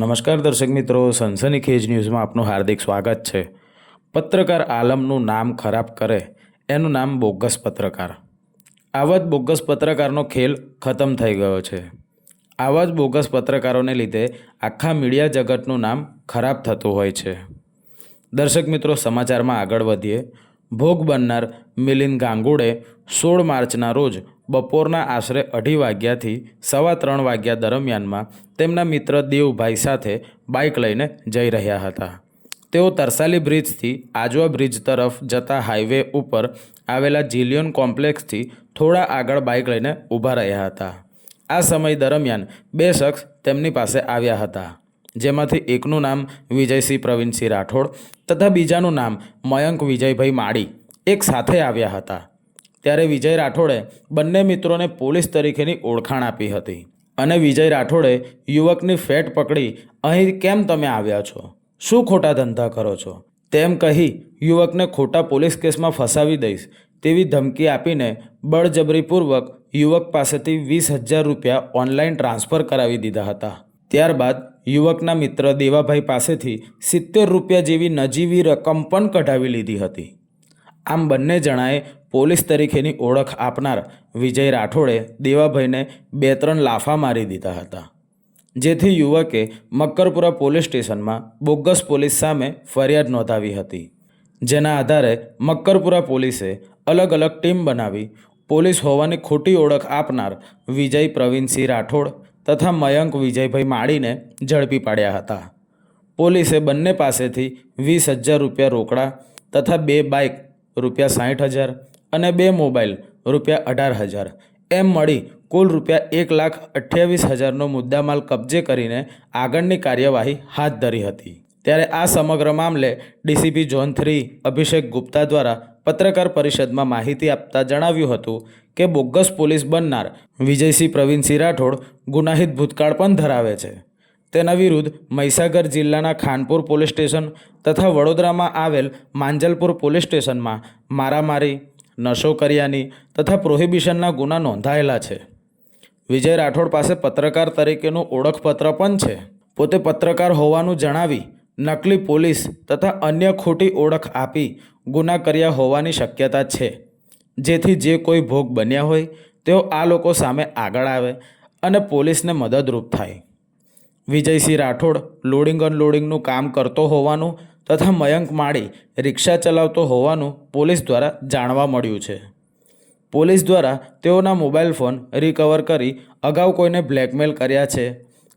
નમસ્કાર દર્શક મિત્રો, સનસની ખેજ ન્યૂઝમાં આપનું હાર્દિક સ્વાગત છે. પત્રકાર આલમનું નામ ખરાબ કરે, એનું નામ બોગસ પત્રકાર. આવા જ બોગસ પત્રકારનો ખેલ ખતમ થઈ ગયો છે. આવા જ બોગસ પત્રકારોને લીધે આખા મીડિયા જગતનું નામ ખરાબ થતું હોય છે. દર્શક મિત્રો, સમાચારમાં આગળ વધીએ. ભોગ બનનાર મિલિંદ ગાંગુડે સોળ માર્ચના રોજ બપોરના આશરે અઢી વાગ્યાથી સવા ત્રણ વાગ્યા દરમિયાનમાં તેમના મિત્ર દેવભાઈ સાથે બાઇક લઈને જઈ રહ્યા હતા. તેઓ તરસાલી બ્રિજથી આજવા બ્રિજ તરફ જતા હાઈવે ઉપર આવેલા જીલિયોન કોમ્પ્લેક્સથી થોડા આગળ બાઇક લઈને ઊભા રહ્યા હતા. આ સમય દરમિયાન બે શખ્સ તેમની પાસે આવ્યા હતા, જેમાંથી એકનું નામ વિજયસિંહ પ્રવીણસિંહ રાઠોડ તથા બીજાનું નામ મયંક વિજયભાઈ માળી એક સાથે આવ્યા હતા. ત્યારે વિજય રાઠોડે બંને મિત્રોને પોલીસ તરીકેની ઓળખાણ આપી હતી. અને વિજય રાઠોડે યુવકની ફેટ પકડી, અહીં કેમ તમે આવ્યા છો? શું ખોટા ધંધા કરો છો તેમ કહી યુવકને ખોટા પોલીસ કેસમાં ફસાવી દઈશ તેવી ધમકી આપીને બળજબરીપૂર્વક યુવક પાસેથી વીસ હજાર રૂપિયા ઓનલાઈન ટ્રાન્સફર કરાવી દીધા હતા. ત્યારબાદ યુવકના મિત્ર દેવાભાઈ પાસેથી સિત્તેર રૂપિયા જેવી નજીવી રકમ પણ કઢાવી લીધી હતી. આમ બંને જણાએ પોલીસ તરીકેની ઓળખ આપનાર વિજય રાઠોડે દેવાભાઈને બે ત્રણ લાફા મારી દીધા હતા, જેથી યુવકે મક્કરપુરા પોલીસ સ્ટેશનમાં બોગસ પોલીસ સામે ફરિયાદ નોંધાવી હતી, જેના આધારે મક્કરપુરા પોલીસે અલગ અલગ ટીમ બનાવી પોલીસ હોવાની ખોટી ઓળખ આપનાર વિજય પ્રવીણસિંહ રાઠોડ તથા મયંક વિજયભાઈ માળીને ઝડપી પાડ્યા હતા. પોલીસે બંને પાસેથી વીસ હજાર રૂપિયા રોકડા તથા બે બાઇક, રૂપિયા સાઠ હજાર અને બે મોબાઈલ, રૂપિયા અઢાર હજાર. એમ મળી કુલ રૂપિયા એક લાખ અઠ્યાવીસ હજારનો મુદ્દામાલ કબજે કરીને આગળની કાર્યવાહી હાથ ધરી હતી. ત્યારે આ સમગ્ર મામલે DCP zone three Abhishek Gupta દ્વારા પત્રકાર પરિષદમાં માહિતી આપતા જણાવ્યું હતું કે બોગસ પોલીસ બનનાર વિજયસિંહ પ્રવીણસિંહ રાઠોડ ગુનાહિત ભૂતકાળ પણ ધરાવે છે. તેના વિરુદ્ધ મહીસાગર જિલ્લાના ખાનપુર પોલીસ સ્ટેશન તથા વડોદરામાં આવેલ માંજલપુર પોલીસ સ્ટેશનમાં મારામારી નશો કર્યાની તથા પ્રોહિબિશનના ગુના નોંધાયેલા છે. વિજય રાઠોડ પાસે પત્રકાર તરીકેનું ઓળખપત્ર પણ છે. પોતે પત્રકાર હોવાનું જણાવી નકલી પોલીસ તથા અન્ય ખોટી ઓળખ આપી ગુના કર્યા હોવાની શક્યતા છે. જેથી જે કોઈ ભોગ બન્યા હોય તેઓ આ લોકો સામે આગળ આવે અને પોલીસને મદદરૂપ થાય. વિજયસિંહ રાઠોડ લોડિંગ અનલોડિંગનું કામ કરતો હોવાનું તથા મયંક માળી રિક્ષા ચલાવતો હોવાનું પોલીસ દ્વારા જાણવા મળ્યું છે. પોલીસ દ્વારા તેઓના મોબાઈલ ફોન રિકવર કરી અગાઉ કોઈને બ્લેકમેલ કર્યા છે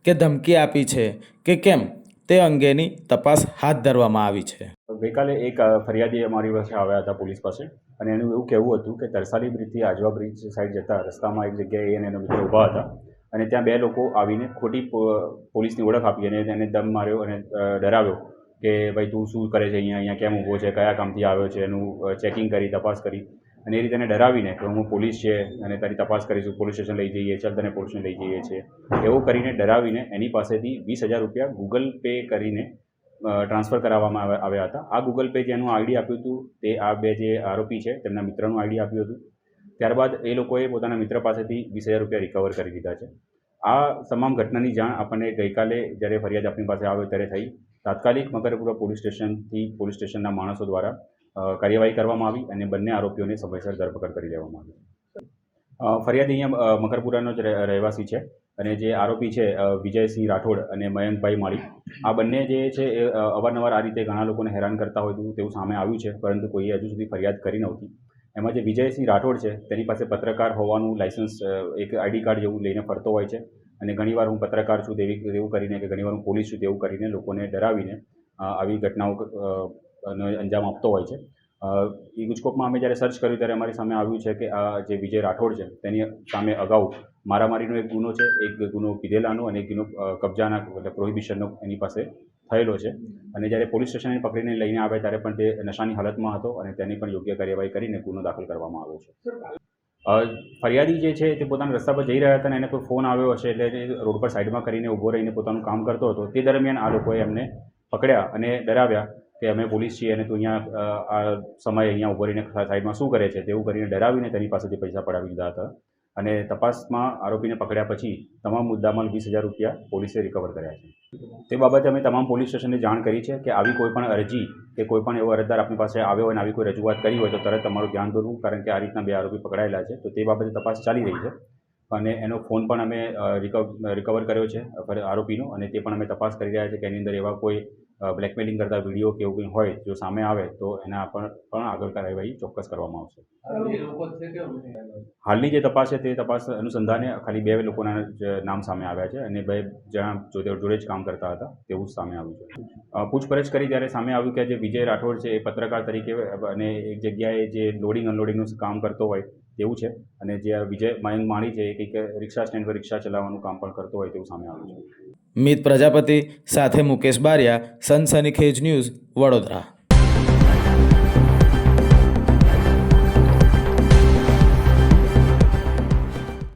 કે ધમકી આપી છે કે કેમ તે અંગેની તપાસ હાથ ધરવામાં આવી છે. ગઈકાલે એક ફરિયાદી અમારી પાસે આવ્યા હતા પોલીસ પાસે અને એનું એવું કહેવું હતું કે તરસાલી બ્રિજથી આજવા બ્રિજ સાઈડ જતા રસ્તામાં એક જગ્યાએ એને એનો મિત્ર ઊભા હતા અને ત્યાં બે લોકો આવીને ખોટી પોલીસની ઓળખ આપી અને એને દમ માર્યો અને ડરાવ્યો. કે ભાઈ તું શું કરે છે અહીંયા અહીંયા કેમ ઊભો છે, કયા કામથી આવ્યો છે, એનું ચેકિંગ કરી, તપાસ કરી. અને એ રીતે એને ડરાવીને કે હું પોલીસ છે અને તારી તપાસ કરીશું, પોલીસ સ્ટેશન લઈ જઈએ, ચાલ તને પોલીસને લઈ જઈએ છીએ એવું કરીને ડરાવીને એની પાસેથી વીસ હજાર રૂપિયા ગૂગલ પે કરીને ટ્રાન્સફર કરાવવામાં આવે- આવ્યા હતા. આ ગૂગલ પે જેનું આઈડી આપ્યું હતું, તે આ બે જે આરોપી છે, તેમના મિત્રનું આઈડી આપ્યું હતું. ત્યારબાદ એ લોકોએ પોતાના મિત્ર પાસેથી વીસ હજાર રૂપિયા રિકવર કરી દીધા છે. આ તમામ ઘટનાની જાણ આપણને ગઈકાલે જ્યારે ફરિયાદ આપણી પાસે આવ્યો ત્યારે થઈ. તાત્કાલિક મકરપુરા પોલીસ સ્ટેશનથી પોલીસ સ્ટેશનના માણસો દ્વારા કાર્યવાહી કરવામાં આવી અને બંને આરોપીઓને સમયસર ધરપકડ કરી લેવામાં આવી. ફરિયાદ અહીંયા મકરપુરાનો જ રહે- રહેવાસી છે અને જે આરોપી છે વિજયસિંહ રાઠોડ અને મયંકભાઈ માળી આ બંને જે છે એ અવારનવાર આ રીતે ઘણા લોકોને હેરાન કરતા હોય તેવું સામે આવ્યું છે, પરંતુ કોઈએ હજુ સુધી ફરિયાદ કરી નહોતી. એમાં જે વિજયસિંહ રાઠોડ છે, તેની પાસે પત્રકાર હોવાનું લાઇસન્સ એક આઈડી કાર્ડ જેવું લઈને ફરતો હોય છે. અને ઘણીવાર હું પત્રકાર છું તેવી તેવું કરીને કે ઘણીવાર હું પોલીસ છું તેવું કરીને લોકોને ડરાવીને આવી ઘટનાઓ અંજામ આપતો હોય છે. એ ગુજકોપમાં અમે જ્યારે સર્ચ કર્યું ત્યારે અમારી સામે આવ્યું છે કે આ જે વિજય રાઠોડ છે, તેની સામે અગાઉ મારામારીનો એક ગુનો છે, એક ગુનો પીધેલાનો અને એક ગુનો કબજાના મતલબ પ્રોહિબિશનનો એની પાસે થયેલો છે. અને જ્યારે પોલીસ સ્ટેશને પકડીને લઈને આવે ત્યારે પણ તે નશાની હાલતમાં હતો અને તેની પણ યોગ્ય કાર્યવાહી કરીને ગુનો દાખલ કરવામાં આવ્યો છે. ફરિયાદી જે છે તે પોતાના રસ્તા પર જઈ રહ્યા હતા અને એને કોઈ ફોન આવ્યો હશે એટલે રોડ પર સાઈડમાં કરીને ઊભો રહીને પોતાનું કામ કરતો હતો. તે દરમિયાન આ લોકોએ એમને પકડ્યા અને ડરાવ્યા કે અમે પોલીસ છીએ અને તું અહીંયા આ સમયે અહીંયા ઊભો રહીને સાઈડમાં શું કરે છે તેવું કરીને ડરાવીને તેની પાસેથી પૈસા પડાવી લીધા હતા. અને તપાસમાં આરોપીને પકડ્યા પછી તમામ મુદ્દામાં વીસ હજાર રૂપિયા પોલીસે રિકવર કર્યા છે. તે બાબતે અમે તમામ પોલીસ સ્ટેશનને જાણ કરી છે કે આવી કોઈપણ અરજી કે કોઈપણ એવો અરજદાર આપણી પાસે આવ્યો હોય અને આવી કોઈ રજૂઆત કરી હોય તો તરત તમારું ધ્યાન દોરવું, કારણ કે આ રીતના બે આરોપી પકડાયેલા છે. તો તે બાબતે તપાસ ચાલી રહી છે અને એનો ફોન પણ અમે રિકવર કર્યો છે આરોપીનો અને તે પણ અમે તપાસ કરી રહ્યા છે કે એની અંદર એવા કોઈ બ્લેકમેલિંગ કરતા વીડિયો કે એવું કંઈ હોય જો સામે આવે તો એના પર પણ આગળ કાર્યવાહી ચોક્કસ કરવામાં આવશે. હાલની જે તપાસ છે તે તપાસ અનુસંધાને ખાલી બે લોકોના નામ સામે આવ્યા છે અને બે જણા જોડે જોડે જ કામ કરતા હતા તેવું સામે આવ્યું છે. પૂછપરછ કરી ત્યારે સામે આવ્યું કે જે વિજય રાઠોડ છે એ પત્રકાર તરીકે અને એક જગ્યાએ જે લોડિંગ અનલોડિંગનું કામ કરતો હોય તેવું છે. અને જે વિજય મયંક માણી છે એ કંઈક રિક્ષા સ્ટેન્ડ પર રિક્ષા ચલાવવાનું કામ પણ કરતો હોય તેવું સામે આવ્યું છે. મિત પ્રજાપતિ સાથે મુકેશ બારિયા સનસનીખેજ ન્યૂઝ વડોદરા.